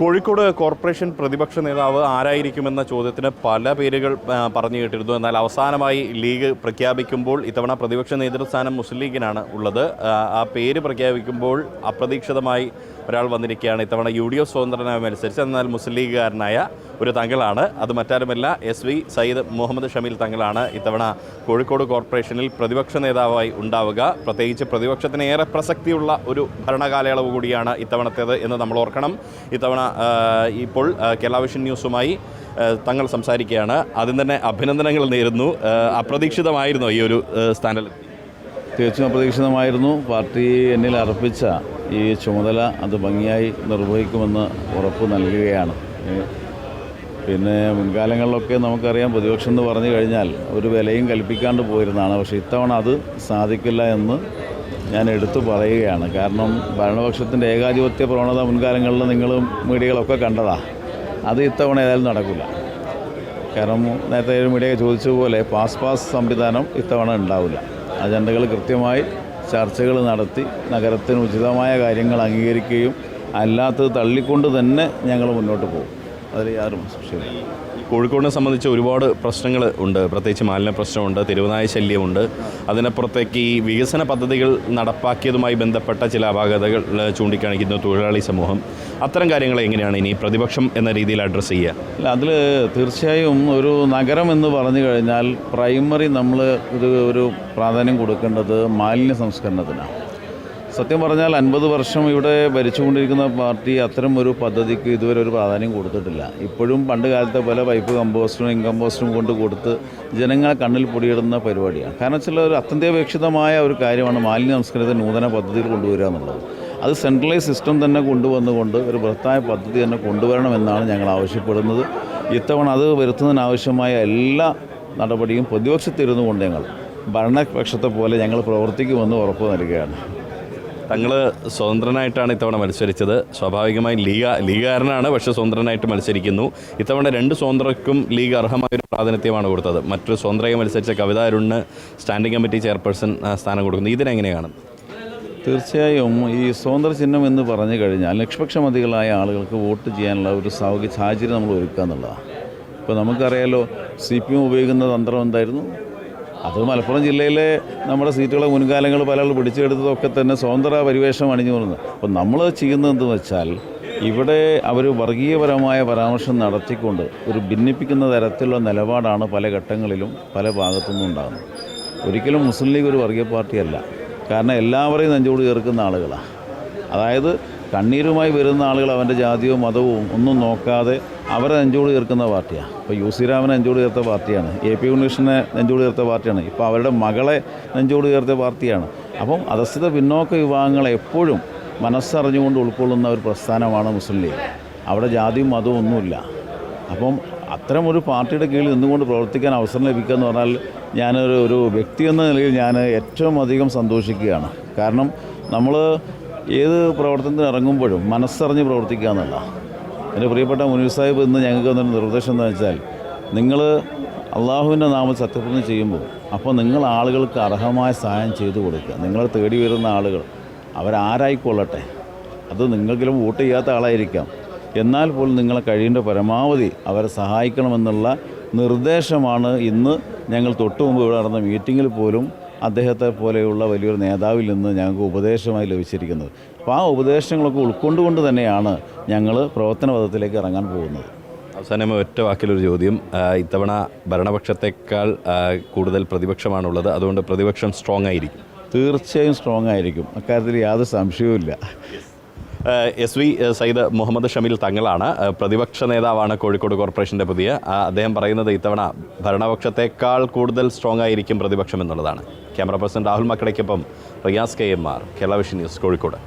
Kozhikode corporation പ്രതിപക്ഷ നേതാവ് ആരായിരിക്കുമെന്ന ചോദ്യത്തിന് പല പേരുകൾ പറഞ്ഞു കേട്ടിരുന്നു. എന്നാൽ അവസാനമായി ലീഗ് പ്രഖ്യാപിക്കുമ്പോൾ ഇത്തവണ പ്രതിപക്ഷ നേതൃസ്ഥാനം മുസ്ലിം ലീഗിനാണ് ഉള്ളത്. ആ, പേര് പ്രഖ്യാപിക്കുമ്പോൾ അപ്രതീക്ഷിതമായി ഒരാൾ വന്നിരിക്കുകയാണ്. ഇത്തവണ യു ഡി എഫ് സ്വതന്ത്രനായി മത്സരിച്ച് എന്നാൽ മുസ്ലിം ലീഗുകാരനായ ഒരു തങ്ങളാണ് അത് മറ്റാരുമല്ല എസ് വി സയ്യിദ് മുഹമ്മദ് ഷമീൽ തങ്ങളാണ് ഇത്തവണ കോഴിക്കോട് കോർപ്പറേഷനിൽ പ്രതിപക്ഷ നേതാവായി ഉണ്ടാവുക. പ്രത്യേകിച്ച് പ്രതിപക്ഷത്തിന് ഏറെ പ്രസക്തിയുള്ള ഒരു ഭരണകാലയളവ് കൂടിയാണ് ഇത്തവണത്തേത് എന്ന് നമ്മൾ ഓർക്കണം. ഇത്തവണ ഇപ്പോൾ കേരളാവിഷൻ കേരള വിഷൻ ന്യൂസുമായി തങ്ങൾ സംസാരിക്കുകയാണ്. ആദ്യം തന്നെ അഭിനന്ദനങ്ങൾ നേരുന്നു. അപ്രതീക്ഷിതമായിരുന്നോ ഈ ഒരു സ്ഥാനത്ത് തികച്ചും അപ്രതീക്ഷിതമായിരുന്നു. പാർട്ടി എന്നിൽ അർപ്പിച്ച ഈ ചുമതല അത് ഭംഗിയായി നിർവഹിക്കുമെന്ന് ഉറപ്പ് നൽകുകയാണ്. പിന്നെ മുൻകാലങ്ങളിലൊക്കെ നമുക്കറിയാം പ്രതിപക്ഷം എന്ന് പറഞ്ഞു കഴിഞ്ഞാൽ ഒരു വിലയും കൽപ്പിക്കാണ്ട് പോയിരുന്നതാണ്. പക്ഷേ ഇത്തവണ അത് സാധിക്കില്ല എന്ന് ഞാൻ എടുത്തു പറയുകയാണ്. കാരണം ഭരണപക്ഷത്തിന്റെ ഏകാധിപത്യ പ്രവണത മുൻകാലങ്ങളിൽ നിങ്ങൾ മീഡിയകളൊക്കെ കണ്ടതാ. അത് ഇത്തവണ ഏതായാലും നടക്കില്ല. കാരണം നേരത്തെ മീഡിയ ചോദിച്ചതുപോലെ പാസ് പാസ് സംവിധാനം ഇത്തവണ ഉണ്ടാവില്ല. അജണ്ടകൾ കൃത്യമായി ചർച്ചകൾ നടത്തി നഗരത്തിന് ഉചിതമായ കാര്യങ്ങൾ അംഗീകരിക്കുകയും അല്ലാത്തത് തള്ളിക്കൊണ്ട് തന്നെ ഞങ്ങൾ മുന്നോട്ട് പോകും. അതിൽ യാതൊരു സംശയമില്ല കോഴിക്കോടിനെ സംബന്ധിച്ച് ഒരുപാട് പ്രശ്നങ്ങൾ ഉണ്ട്. പ്രത്യേകിച്ച് മാലിന്യ പ്രശ്നമുണ്ട് തെരുവനായ ശല്യമുണ്ട്. അതിനപ്പുറത്തേക്ക് ഈ വികസന പദ്ധതികൾ നടപ്പാക്കിയതുമായി ബന്ധപ്പെട്ട ചില അപാകതകൾ ചൂണ്ടിക്കാണിക്കുന്ന തൊഴിലാളി സമൂഹം. അത്തരം കാര്യങ്ങൾ എങ്ങനെയാണ് ഇനി പ്രതിപക്ഷം എന്ന രീതിയിൽ അഡ്രസ്സ് ചെയ്യുക? അല്ല അതിൽ തീർച്ചയായും ഒരു നഗരം എന്ന് പറഞ്ഞു കഴിഞ്ഞാൽ പ്രൈമറി നമ്മൾ ഇത് ഒരു പ്രാധാന്യം കൊടുക്കേണ്ടത് മാലിന്യ സംസ്കരണത്തിനാണ്. സത്യം പറഞ്ഞാൽ അൻപത് വർഷം ഇവിടെ ഭരിച്ചുകൊണ്ടിരിക്കുന്ന പാർട്ടി അത്തരം ഒരു പദ്ധതിക്ക് ഇതുവരെ ഒരു പ്രാധാന്യം കൊടുത്തിട്ടില്ല. ഇപ്പോഴും പണ്ട് കാലത്തെ പോലെ പൈപ്പ് കമ്പോസ്റ്റും ഇൻകമ്പോസ്റ്റും കൊണ്ട് കൊടുത്ത് ജനങ്ങളെ കണ്ണിൽ പൊടിയിടുന്ന പരിപാടിയാണ്. കാരണം വെച്ചാൽ ഒരു അത്യന്താപേക്ഷിതമായ ഒരു കാര്യമാണ് മാലിന്യ സംസ്കരണത്തെ നൂതന പദ്ധതിയിൽ കൊണ്ടുവരിക എന്നുള്ളത്. അത് സെൻട്രലൈസ് സിസ്റ്റം തന്നെ കൊണ്ടുവന്നുകൊണ്ട് ഒരു ബൃഹത്തായ പദ്ധതി തന്നെ കൊണ്ടുവരണമെന്നാണ് ഞങ്ങൾ ആവശ്യപ്പെടുന്നത്. ഇത്തവണ അത് വരുത്തുന്നതിനാവശ്യമായ എല്ലാ നടപടിയും പ്രതിപക്ഷത്തിരുന്നു കൊണ്ട് ഞങ്ങൾ ഭരണപക്ഷത്തെ പോലെ ഞങ്ങൾ പ്രവർത്തിക്കുമെന്ന് ഉറപ്പ് നൽകുകയാണ്. തങ്ങൾ സ്വതന്ത്രനായിട്ടാണ് ഇത്തവണ മത്സരിച്ചത്. സ്വാഭാവികമായി ലീഗ ലീഗുകാരനാണ് പക്ഷേ സ്വതന്ത്രനായിട്ട് മത്സരിക്കുന്നു. ഇത്തവണ രണ്ട് സ്വതന്ത്രർക്കും ലീഗ് അർഹമായ ഒരു പ്രാതിനിധ്യമാണ് കൊടുത്തത്. മറ്റൊരു സ്വതന്ത്രയെ മത്സരിച്ച കവിത അരുണിന് സ്റ്റാൻഡിംഗ് കമ്മിറ്റി ചെയർപേഴ്സൺ സ്ഥാനം കൊടുക്കുന്നു. ഇതിനെങ്ങനെയാണ്? തീർച്ചയായും ഈ സ്വതന്ത്ര ചിഹ്നം എന്ന് പറഞ്ഞു കഴിഞ്ഞാൽ നിഷ്പക്ഷമതികളായ ആളുകൾക്ക് വോട്ട് ചെയ്യാനുള്ള ഒരു സാഹചര്യം നമ്മൾ ഒരുക്കുക എന്നുള്ളതാണ്. ഇപ്പോൾ നമുക്കറിയാലോ സി പി എം ഉപയോഗിക്കുന്ന തന്ത്രം എന്തായിരുന്നു? അത് മലപ്പുറം ജില്ലയിലെ നമ്മുടെ സീറ്റുകളെ മുൻകാലങ്ങൾ പല ആൾ പിടിച്ചെടുത്തതൊക്കെ തന്നെ സ്വതന്ത്ര പരിവേഷം അണിഞ്ഞു പോകുന്നത്. അപ്പോൾ നമ്മൾ ചെയ്യുന്നത് എന്തെന്ന് വെച്ചാൽ ഇവിടെ അവർ വർഗീയപരമായ പരാമർശം നടത്തിക്കൊണ്ട് ഒരു ഭിന്നിപ്പിക്കുന്ന തരത്തിലുള്ള നിലപാടാണ് പല ഘട്ടങ്ങളിലും പല ഭാഗത്തുനിന്നും ഉണ്ടാകുന്നത്. ഒരിക്കലും മുസ്ലിം ലീഗ് ഒരു വർഗീയ പാർട്ടിയല്ല. കാരണം എല്ലാവരെയും നെഞ്ചോട് ചേർക്കുന്ന ആളുകളാണ് അതായത് കണ്ണീരുമായി വരുന്ന ആളുകൾ അവന്റെ ജാതിയോ മതവും ഒന്നും നോക്കാതെ അവരെ നെഞ്ചോട് ചേർക്കുന്ന പാർട്ടിയാണ് ഇപ്പോൾ യു സി രാമനെ നെഞ്ചോട് ചേർത്ത പാർട്ടിയാണ്. എ പി ഉണ്ണീഷിനെ നെഞ്ചോട് ചേർത്ത പാർട്ടിയാണ്. ഇപ്പോൾ അവരുടെ മകളെ നെഞ്ചോട് ചേർത്ത പാർട്ടിയാണ്. അപ്പം അധസ്ഥിത പിന്നോക്ക വിഭാഗങ്ങളെ എപ്പോഴും മനസ്സറിഞ്ഞുകൊണ്ട് ഉൾക്കൊള്ളുന്ന ഒരു പ്രസ്ഥാനമാണ് മുസ്ലിം ലീഗ്. അവിടെ ജാതിയും മതവും ഒന്നുമില്ല. അപ്പം അത്തരം ഒരു പാർട്ടിയുടെ കീഴിൽ നിന്നുകൊണ്ട് പ്രവർത്തിക്കാൻ അവസരം ലഭിക്കുക എന്ന് പറഞ്ഞാൽ ഞാനൊരു ഒരു വ്യക്തി എന്ന നിലയിൽ ഞാൻ ഏറ്റവും അധികം സന്തോഷിക്കുകയാണ്. കാരണം നമ്മൾ ഏത് പ്രവർത്തനത്തിന് ഇറങ്ങുമ്പോഴും മനസ്സറിഞ്ഞ് പ്രവർത്തിക്കുക എന്നുള്ള എന്റെ പ്രിയപ്പെട്ട മുനീർ സാഹിബ് ഇന്ന് ഞങ്ങൾക്ക് തന്നൊരു നിർദ്ദേശം എന്താ വെച്ചാൽ നിങ്ങൾ അള്ളാഹുവിന്റെ നാമം സത്യപ്രതിജ്ഞ ചെയ്യുമ്പോൾ അപ്പോൾ നിങ്ങൾ ആളുകൾക്ക് അർഹമായ സഹായം ചെയ്തു കൊടുക്കുക. നിങ്ങളെ തേടി വരുന്ന ആളുകൾ അവരാരായിക്കൊള്ളട്ടെ. അത് നിങ്ങൾക്കിലും വോട്ട് ചെയ്യാത്ത ആളായിരിക്കാം. എന്നാൽ പോലും നിങ്ങളെ കഴിയേണ്ട പരമാവധി അവരെ സഹായിക്കണമെന്നുള്ള നിർദ്ദേശമാണ് ഇന്ന് ഞങ്ങൾ തൊട്ടു മുമ്പ് ഇവിടെ നടന്ന മീറ്റിങ്ങിൽ പോലും അദ്ദേഹത്തെ പോലെയുള്ള വലിയൊരു നേതാവിൽ നിന്ന് ഞങ്ങൾക്ക് ഉപദേശമായി ലഭിച്ചിരിക്കുന്നത്. അപ്പോൾ ആ ഉപദേശങ്ങളൊക്കെ ഉൾക്കൊണ്ടുകൊണ്ട് തന്നെയാണ് ഞങ്ങൾ പ്രവർത്തന പദത്തിലേക്ക് ഇറങ്ങാൻ പോകുന്നത്. അവസാനം ഒറ്റ വാക്കിലൊരു ചോദ്യം. ഇത്തവണ ഭരണപക്ഷത്തെക്കാൾ കൂടുതൽ പ്രതിപക്ഷമാണുള്ളത്. അതുകൊണ്ട് പ്രതിപക്ഷം സ്ട്രോങ് ആയിരിക്കും. തീർച്ചയായും സ്ട്രോങ് ആയിരിക്കും. അക്കാര്യത്തിൽ യാതൊരു സംശയവുമില്ല. എസ് വി സയ്യിദ് മുഹമ്മദ് ഷമീൽ തങ്ങളാണ്. പ്രതിപക്ഷ നേതാവാണ് കോഴിക്കോട് കോർപ്പറേഷന്റെ പുതിയ. അദ്ദേഹം പറയുന്നത് ഇത്തവണ ഭരണപക്ഷത്തെക്കാൾ കൂടുതൽ സ്ട്രോങ് ആയിരിക്കും പ്രതിപക്ഷം എന്നുള്ളതാണ്. Camera person Rahul മക്കടയ്ക്കൊപ്പം Riyas K M R Kerala vision news Kozhikode.